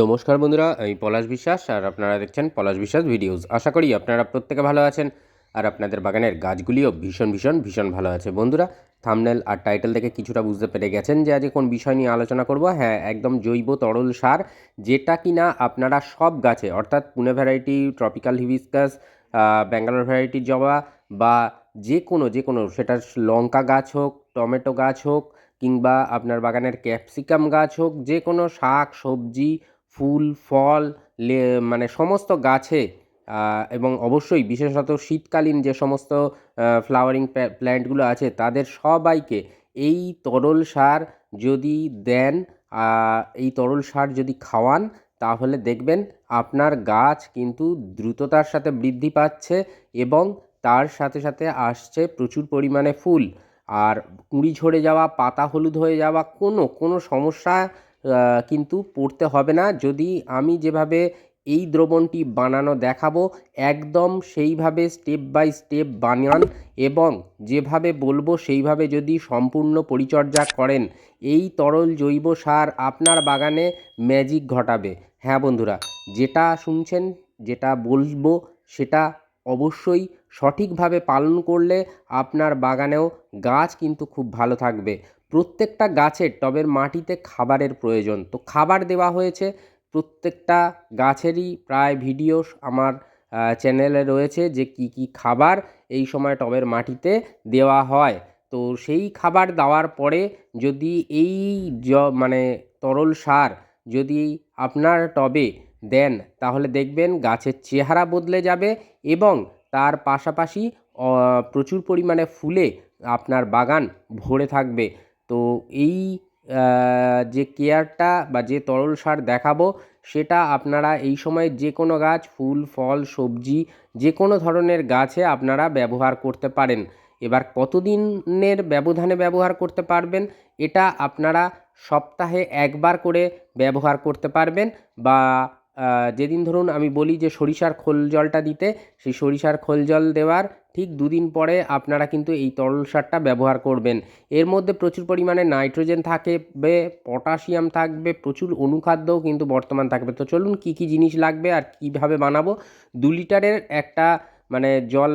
নমস্কার বন্ধুরা, আমি পলাশ বিশ্বাস আর আপনারা দেখছেন পলাশ বিশ্বাস ভিডিওস। আশা করি আপনারা প্রত্যেকে ভালো আছেন আর আপনাদের বাগানের গাছগুলিও ভীষণ ভীষণ ভীষণ ভালো আছে। বন্ধুরা থামনেল আর টাইটেল থেকে কিছুটা বুঝতে পেরে গেছেন যে আজকে কোন বিষয় নিয়ে আলোচনা করব। হ্যাঁ একদম জৈব তরল সার, যেটা কিনা আপনারা সব গাছে, অর্থাৎ Pune variety tropical hibiscus Bangalore variety জবা বা যে কোনো যে কোনো সেটা লঙ্কা গাছ হোক, টমেটো গাছ হোক কিংবা আপনার বাগানের ক্যাপসিকাম গাছ হোক যে কোনো শাক, সবজি ফুল, ফল মানে সমস্ত গাছে এবং অবশ্যই বিশেষত শীতকালীন যে সমস্ত ফ্লাওয়ারিং প্ল্যান্টগুলো আছে, তাদের সবাইকে এই তরল সার যদি দেন এই তরল সার যদি খাওয়ান, তাহলে দেখবেন আপনার গাছ কিন্তু দ্রুততার সাথে বৃদ্ধি পাচ্ছে এবং তার সাথে সাথে আসছে প্রচুর পরিমাণে ফুল। আর কুঁড়ি ঝরে যাওয়া, পাতা হলুদ হয়ে যাওয়া, কোনো কোনো সমস্যা কিন্তু পড়তে হবে না। যদি আমি যেভাবে এই দ্রবণটি বানানো দেখাবো, একদম সেইভাবে স্টেপ বাই স্টেপ বানান এবং যেভাবে বলব সেইভাবে যদি সম্পূর্ণ পরিচর্যা করেন, এই তরল জৈব সার আপনার বাগানে ম্যাজিক ঘটাবে। হ্যাঁ বন্ধুরা, যেটা শুনছেন, যেটা বলব, সেটা অবশ্যই সঠিকভাবে পালন করলে আপনার বাগানেও গাছ কিন্তু খুব ভালো থাকবে। প্রত্যেকটা গাছের টবের মাটিতে খাবারের প্রয়োজন। তো খাবার দেওয়া হয়েছে, প্রত্যেকটা গাছেরই প্রায় ভিডিও আমার চ্যানেলে রয়েছে যে কি কি খাবার এই সময় টবের মাটিতে দেওয়া হয়। তো সেই খাবার দেওয়ার পরে যদি এই জ মানে তরল সার যদি আপনার টবে দেন, তাহলে দেখবেন গাছের চেহারা বদলে যাবে এবং তার পাশাপাশি প্রচুর পরিমাণে ফুলে আপনার বাগান ভরে থাকবে। তো এই যে কেয়ারটা বা যে তরল সার দেখাবো, সেটা আপনারা এই সময় যে কোনো গাছ, ফুল, ফল, সবজি, যে কোনো ধরনের গাছে আপনারা ব্যবহার করতে পারেন। এবার কতদিনের ব্যবধানে ব্যবহার করতে পারবেন, এটা আপনারা সপ্তাহে একবার করে ব্যবহার করতে পারবেন বা যেদিন ধরুন আমি বলি যে সরিষার খোল জলটা দিতে, সেই সরিষার খোল জল দেওয়ার ঠিক দুদিন পরে আপনারা কিন্তু এই তরল সারটা ব্যবহার করবেন। এর মধ্যে প্রচুর পরিমাণে নাইট্রোজেন থাকবে, পটাশিয়াম থাকবে, প্রচুর অনুখাদ্যও কিন্তু বর্তমান থাকবে। তো চলুন কী কী জিনিস লাগবে আর কীভাবে বানাবো? দু লিটারের একটা মানে জল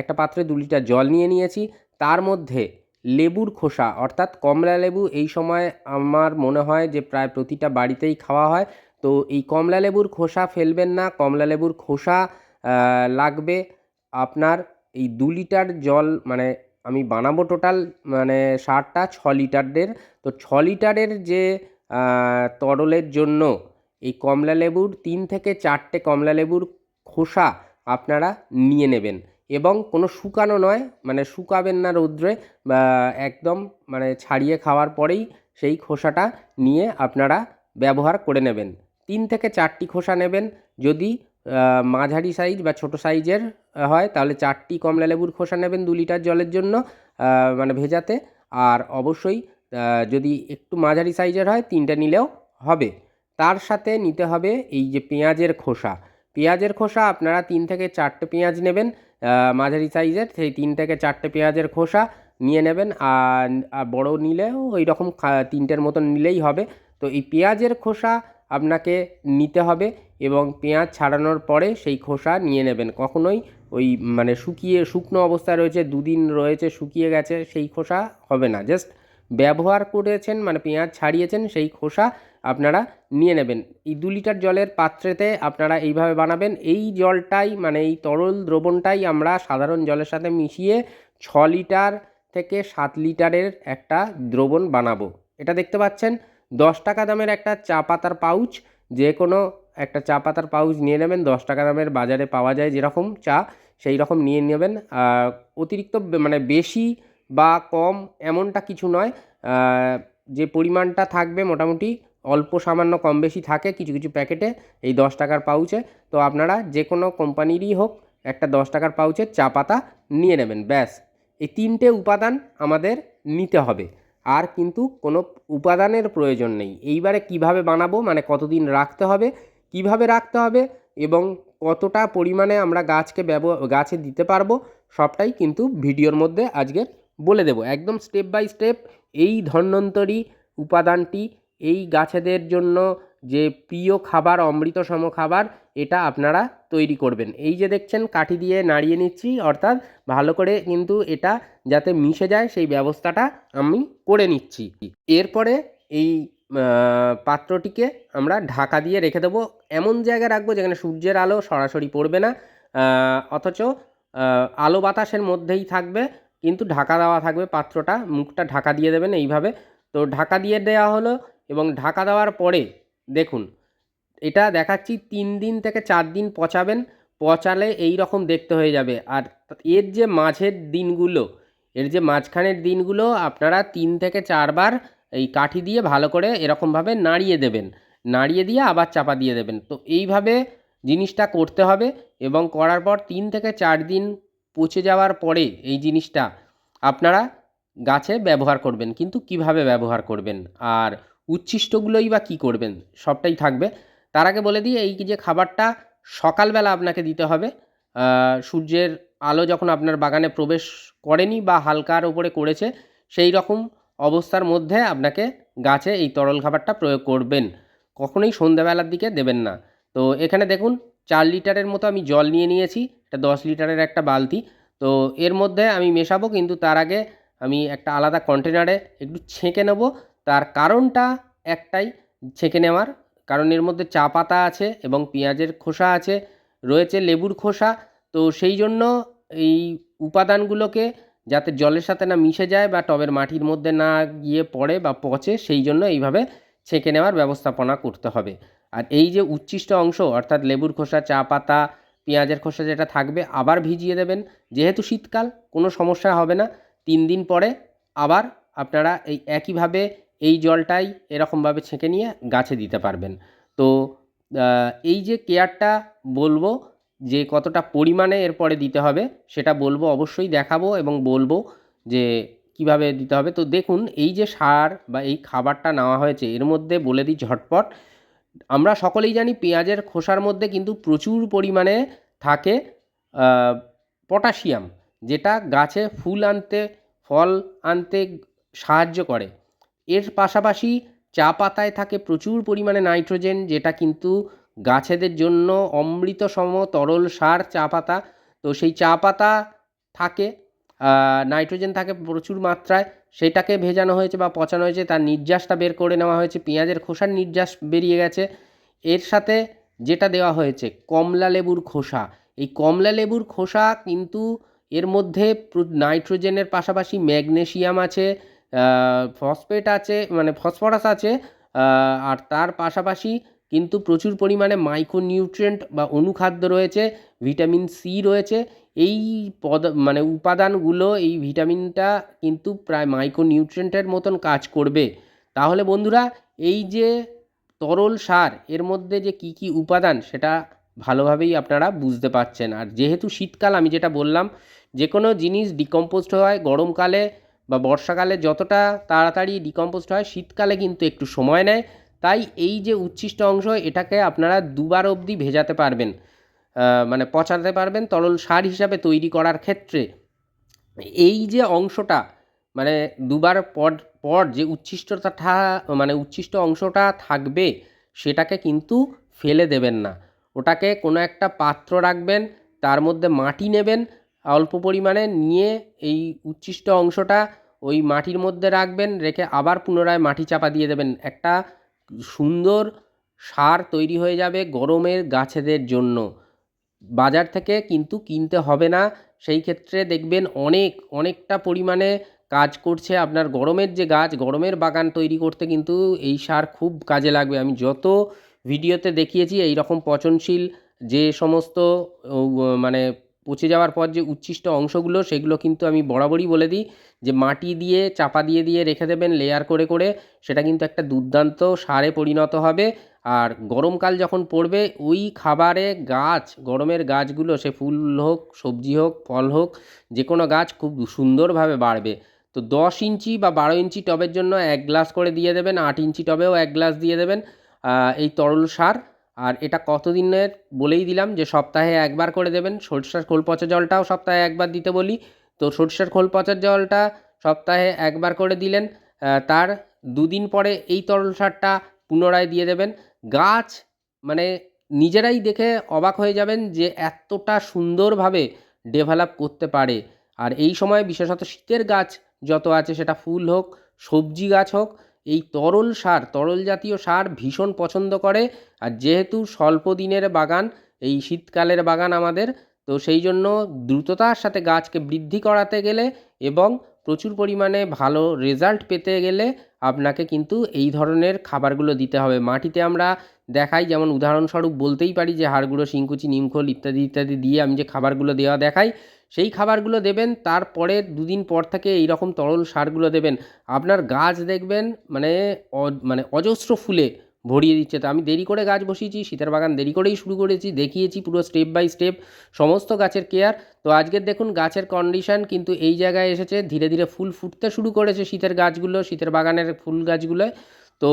একটা পাত্রে দু লিটার জল নিয়ে নিয়েছি। তার মধ্যে লেবুর খোসা, অর্থাৎ কমলা লেবু এই সময় আমার মনে হয় যে প্রায় প্রতিটা বাড়িতেই খাওয়া হয়। তো এই কমলা লেবুর খোসা ফেলবেন না, কমলা লেবুর খোসা লাগবে। আপনার এই দু লিটার জল মানে আমি বানাবো টোটাল মানে সারটা ছ লিটারের তো ছ লিটারের যে তরলের জন্য এই কমলা লেবুর তিন থেকে চারটে কমলা লেবুর খোসা আপনারা নিয়ে নেবেন। এবং কোনো শুকানো নয় মানে শুকাবেন না রৌদ্রে একদম মানে ছাড়িয়ে খাওয়ার পরেই সেই খোসাটা নিয়ে আপনারা ব্যবহার করে নেবেন। তিন থেকে চারটি খোসা নেবেন। যদি মাঝারি সাইজ বা ছোটো সাইজের হয়। তাহলে চারটি কমলা লেবুর খোসা নেবেন দু লিটার জলের জন্য মানে ভেজাতে। আর অবশ্যই যদি একটু মাঝারি সাইজের হয়, তিনটে নিলেও হবে। তার সাথে নিতে হবে এই যে পেঁয়াজের খোসা। পেঁয়াজের খোসা আপনারা তিন থেকে চারটে পেঁয়াজ নেবেন মাঝারি সাইজের সেই তিন থেকে চারটে পেঁয়াজের খোসা নিয়ে নেবেন। আর বড়ো নিলেও ওই রকম তিনটের মতন নিলেই হবে। তো এই পেঁয়াজের খোসা আপনাকে নিতে হবে এবং পেঁয়াজ ছাড়ানোর পরে সেই খোসা নিয়ে নেবেন। কখনোই ওই মানে শুকিয়ে, শুকনো অবস্থায় রয়েছে, দুদিন রয়েছে, শুকিয়ে গেছে, সেই খোসা হবে না। জাস্ট ব্যবহার করেছেন মানে পেঁয়াজ ছাড়িয়েছেন, সেই খোসা আপনারা নিয়ে নেবেন। এই দু লিটার জলের পাত্রেতে আপনারা এইভাবে বানাবেন। এই জলটাই মানে এই তরল দ্রবণটাই আমরা সাধারণ জলের সাথে মিশিয়ে ছ লিটার থেকে সাত লিটারের একটা দ্রবণ বানাবো। এটা দেখতে পাচ্ছেন? দশ টাকা দামের একটা চা পাতার পাউচ, যে কোনো একটা চা পাতার পাউচ নিয়ে নেবেন, দশ টাকা দামের বাজারে পাওয়া যায় যেরকম চা, সেই রকম নিয়ে নেবেন। অতিরিক্ত মানে বেশি বা কম এমনটা কিছু নয়। যে পরিমাণটা থাকবে মোটামুটি, অল্প সামান্য কম বেশি থাকে কিছু কিছু প্যাকেটে এই দশ টাকার পাউচে। তো আপনারা যে কোনো কোম্পানিরই হোক একটা দশ টাকার পাউচের চা পাতা নিয়ে নেবেন, ব্যাস। এই তিনটে উপাদান আমাদের নিতে হবে। আর কিন্তু কোনো উপাদানের প্রয়োজন নেই। এইবারে কীভাবে বানাবো? মানে কতদিন রাখতে হবে? কীভাবে রাখতে হবে? এবং কতটা পরিমাণে আমরা গাছকে ব্যব, গাছে দিতে পারব? সবটাই কিন্তু ভিডিওর মধ্যে আজকে বলে দেব। একদম স্টেপ বাই স্টেপ এই ধন্বন্তরী উপাদানটি এই গাছেদের জন্য যে প্রিয় খাবার, অমৃতসম খাবার, এটা আপনারা তৈরি করবেন। এই যে দেখছেন, কাঠি দিয়ে নাড়িয়ে নিচ্ছি, অর্থাৎ ভালো করে কিন্তু এটা যাতে মিশে যায়, সেই ব্যবস্থাটা আমি করে নিচ্ছি। এরপরে এই পাত্রটিকে আমরা ঢাকা দিয়ে রেখে দেবো। এমন জায়গায় রাখব যেখানে সূর্যের আলো সরাসরি পড়বে না অথচ আলো বাতাসের মধ্যেই থাকবে, কিন্তু ঢাকা দেওয়া থাকবে পাত্রটা, মুখটা ঢাকা দিয়ে দেবেন এইভাবে। তো ঢাকা দিয়ে দেওয়া হলো এবং ঢাকা দেওয়ার পরে দেখুন, এটা দেখাচ্ছি তিন দিন থেকে চার দিন পচাবেন, পচালে এই রকম দেখতে হয়ে যাবে। আর এর যে মাঝের দিনগুলো, এর যে মাঝখানের দিনগুলো আপনারা তিন থেকে চারবার এই কাঠি দিয়ে ভালো করে এরকমভাবে নাড়িয়ে দেবেন। নাড়িয়ে দিয়ে আবার চাপা দিয়ে দেবেন। তো এইভাবে জিনিসটা করতে হবে এবং করার পর তিন থেকে চার দিন পচে যাওয়ার পরে এই জিনিসটা আপনারা গাছে ব্যবহার করবেন। কিন্তু কীভাবে ব্যবহার করবেন? আর উচ্ছিষ্টগুলোই বা কী করবেন, সবটাই থাকবে। তার আগে বলে দিই, এই যে খাবারটা সকালবেলা আপনাকে দিতে হবে। সূর্যের আলো যখন আপনার বাগানে প্রবেশ করেনি বা হালকার ওপরে করেছে, সেই রকম অবস্থার মধ্যে আপনাকে গাছে এই তরল খাবারটা প্রয়োগ করবেন। কখনোই সন্ধ্যাবেলার দিকে দেবেন না। তো এখানে দেখুন, চার লিটারের মতো আমি জল নিয়ে নিয়েছি, এটা দশ লিটারের একটা বালতি। তো এর মধ্যে আমি মেশাবো, কিন্তু তার আগে আমি একটা আলাদা কন্টেনারে একটু ছেঁকে নেব। তার কারণটা একটাই, ছেঁকে নেওয়ার। কারণ এর মধ্যে চা পাতা আছে এবং পেঁয়াজের খোসা আছে, রয়েছে লেবুর খোসা। তো সেই জন্য এই উপাদানগুলোকে যাতে জলের সাথে না মিশে যায় বা টবের মাটির মধ্যে না গিয়ে পড়ে বা পচে, সেই জন্য এইভাবে ছেঁকে নেওয়ার ব্যবস্থাপনা করতে হবে। আর এই যে উচ্ছিষ্ট অংশ, অর্থাৎ লেবুর খোসা, চা পাতা, পেঁয়াজের খোসা যেটা থাকবে, আবার ভিজিয়ে দেবেন। যেহেতু শীতকাল, কোনো সমস্যা হবে না। তিন দিন পরে আবার আপনারা এই একইভাবে এই জলটাই এরকমভাবে ছেঁকে নিয়ে গাছে দিতে পারবেন। তো এই যে কেয়ারটা বলব যে কতটা পরিমাণে এরপরে দিতে হবে সেটা বলব, অবশ্যই দেখাবো এবং বলব যে কীভাবে দিতে হবে। তো দেখুন, এই যে সার বা এই খাবারটা নেওয়া হয়েছে, এর মধ্যে বলে দিই ঝটপট, আমরা সকলেই জানি পেঁয়াজের খোসার মধ্যে কিন্তু প্রচুর পরিমাণে থাকে পটাশিয়াম, যেটা গাছে ফুল আনতে, ফল আনতে সাহায্য করে। এর পাশাপাশি চা পাতায় থাকে প্রচুর পরিমাণে নাইট্রোজেন, যেটা কিন্তু গাছেদের জন্য অমৃতসম তরল সার চা পাতা। তো সেই চা পাতা থাকে নাইট্রোজেন থাকে প্রচুর মাত্রায়। সেটাকে ভেজানো হয়েছে বা পচানো হয়েছে, তার নির্যাসটা বের করে নেওয়া হয়েছে। পেঁয়াজের খোসার নির্যাস বেরিয়ে গেছে। এর সাথে যেটা দেওয়া হয়েছে, কমলা লেবুর খোসা। এই কমলা লেবুর খোসা কিন্তু এর মধ্যে নাইট্রোজেনের পাশাপাশি ম্যাগনেসিয়াম আছে ফসফেট আছে মানে ফসফরাস আছে আর তার পাশাপাশি কিন্তু প্রচুর পরিমাণে মাইক্রোনিউট্রিয়েন্ট বা অনুখাদ্য রয়েছে ভিটামিন সি রয়েছে। এই পদ মানে উপাদানগুলো, এই ভিটামিনটা কিন্তু প্রায় মাইক্রোনিউট্রিয়েন্টের মতন কাজ করবে। তাহলে বন্ধুরা, এই যে তরল সার, এর মধ্যে যে কি কি উপাদান, সেটা ভালোভাবেই আপনারা বুঝতে পারছেন। আর যেহেতু শীতকাল, আমি যেটা বললাম যে কোনো জিনিস ডিকম্পোস্ট হয়, গরমকালে বা বর্ষাকালে যতটা তাড়াতাড়ি ডিকম্পোস্ট হয়, শীতকালে কিন্তু একটু সময় নেয়। তাই এই যে উচ্ছিষ্ট অংশ, এটাকে আপনারা দুবার অবধি ভেজাতে পারবেন। মানে পচাতে পারবেন তরল সার হিসাবে তৈরি করার ক্ষেত্রে। এই যে অংশটা মানে দুবার পর পর যে উচ্ছিষ্টতা থা- মানে উচ্ছিষ্ট অংশটা থাকবে, সেটাকে কিন্তু ফেলে দেবেন না। ওটাকে কোনো একটা পাত্র রাখবেন, তার মধ্যে মাটি নেবেন অল্প পরিমাণে নিয়ে এই উচ্ছিষ্ট অংশটা ওই মাটির মধ্যে রাখবেন, রেখে আবার পুনরায় মাটি চাপা দিয়ে দেবেন। একটা সুন্দর সার তৈরি হয়ে যাবে গরমের গাছেদের জন্য। বাজার থেকে কিন্তু কিনতে হবে না, সেই ক্ষেত্রে দেখবেন অনেক, অনেকটা পরিমাণে কাজ করছে আপনার গরমের যে গাছ, গরমের বাগান তৈরি করতে কিন্তু এই সার খুব কাজে লাগবে। আমি যত ভিডিওতে দেখিয়েছি এই রকম পচনশীল যে সমস্ত মানে পচে যাওয়ার পর যে উচ্ছিষ্ট অংশগুলো, সেগুলো কিন্তু আমি বরাবরই বলে দিই। যে মাটি দিয়ে, চাপা দিয়ে দিয়ে রেখে দেবেন লেয়ার করে করে, সেটা কিন্তু একটা দুর্দান্ত সারে পরিণত হবে। আর গরমকাল যখন পড়বে, ওই খাবারে গাছ, গরমের গাছগুলো, সে ফুল হোক, সবজি হোক, ফল হোক, যে কোনো গাছ খুব সুন্দরভাবে বাড়বে। তো দশ ইঞ্চি বা বারো ইঞ্চি টবের জন্য এক গ্লাস করে দিয়ে দেবেন, আট ইঞ্চি টবেও এক গ্লাস দিয়ে দেবেন এই তরল সার। আর এটা কতদিনের বলেই দিলাম যে সপ্তাহে একবার করে দেবেন। সরষের খোল পচা জলটাও সপ্তাহে একবার দিতে বলি। তো সরষের খোল পচার জলটা সপ্তাহে একবার করে দিলেন। তার দুদিন পরে এই তরল সারটা পুনরায় দিয়ে দেবেন। গাছ মানে নিজেরাই দেখে অবাক হয়ে যাবেন যে এতটা সুন্দরভাবে ডেভেলপ করতে পারে। আর এই সময় বিশেষত শীতের গাছ যত আছে সেটা ফুল হোক, সবজি গাছ হোক এই তরল সার, তরল জাতীয় সার ভীষণ পছন্দ করে। আর যেহেতু স্বল্প দিনের বাগান, এই শীতকালের বাগান আমাদের, তো সেই জন্য দ্রুততার সাথে গাছকে বৃদ্ধি করাতে গেলে এবং প্রচুর পরিমাণে ভালো রেজাল্ট পেতে গেলে আপনাকে কিন্তু এই ধরনের খাবারগুলো দিতে হবে। মাটিতে আমরা দেখাই, যেমন উদাহরণস্বরূপ বলতেই পারি যে হাড়গুঁড়ো, শিংকুচি, নিমখোল ইত্যাদি ইত্যাদি দিয়ে আমি যে খাবারগুলো দেওয়া দেখাই সেই খাবারগুলো দেবেন, তারপরে দুদিন পর থেকে এই রকম তরল সারগুলো দেবেন। আপনার গাছ দেখবেন মানে মানে অজস্র ফুলে ভরিয়ে দিচ্ছে। তো আমি দেরি করে গাছ বসিয়েছি, শীতের বাগান দেরি করেই শুরু করেছি, দেখিয়েছি পুরো স্টেপ বাই স্টেপ সমস্ত গাছের কেয়ার তো আজকের দেখুন গাছের কন্ডিশন কিন্তু এই জায়গায় এসেছে, ধীরে ধীরে ফুল ফুটতে শুরু করেছে শীতের গাছগুলো, শীতের বাগানের ফুল গাছগুলোয়। তো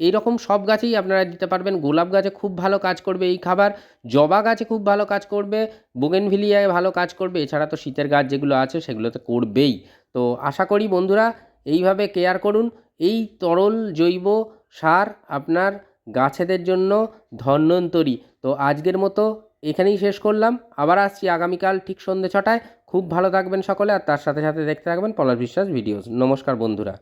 এই রকম সব গাছেই আপনারা দিতে পারবেন। গোলাপ গাছে খুব ভালো কাজ করবে এই খাবার। জবা গাছে খুব ভালো কাজ করবে। বোগেনভিলিয়ায় ভালো কাজ করবে। এছাড়া তো শীতের গাছ যেগুলো আছে সেগুলোতে করবেই। তো আশা করি বন্ধুরা, এইভাবে কেয়ার করুন। এই তরল জৈব সার আপনার গাছেদের জন্য ধন্বন্তরী তো আজকের মতো এখানেই শেষ করলাম। আবার আসছি আগামীকাল ঠিক সন্ধ্যে ছটায়। খুব ভালো থাকবেন সকলে। আর তার সাথে সাথে দেখতে থাকবেন পলাশ বিশ্বাস ভিডিওস। নমস্কার বন্ধুরা।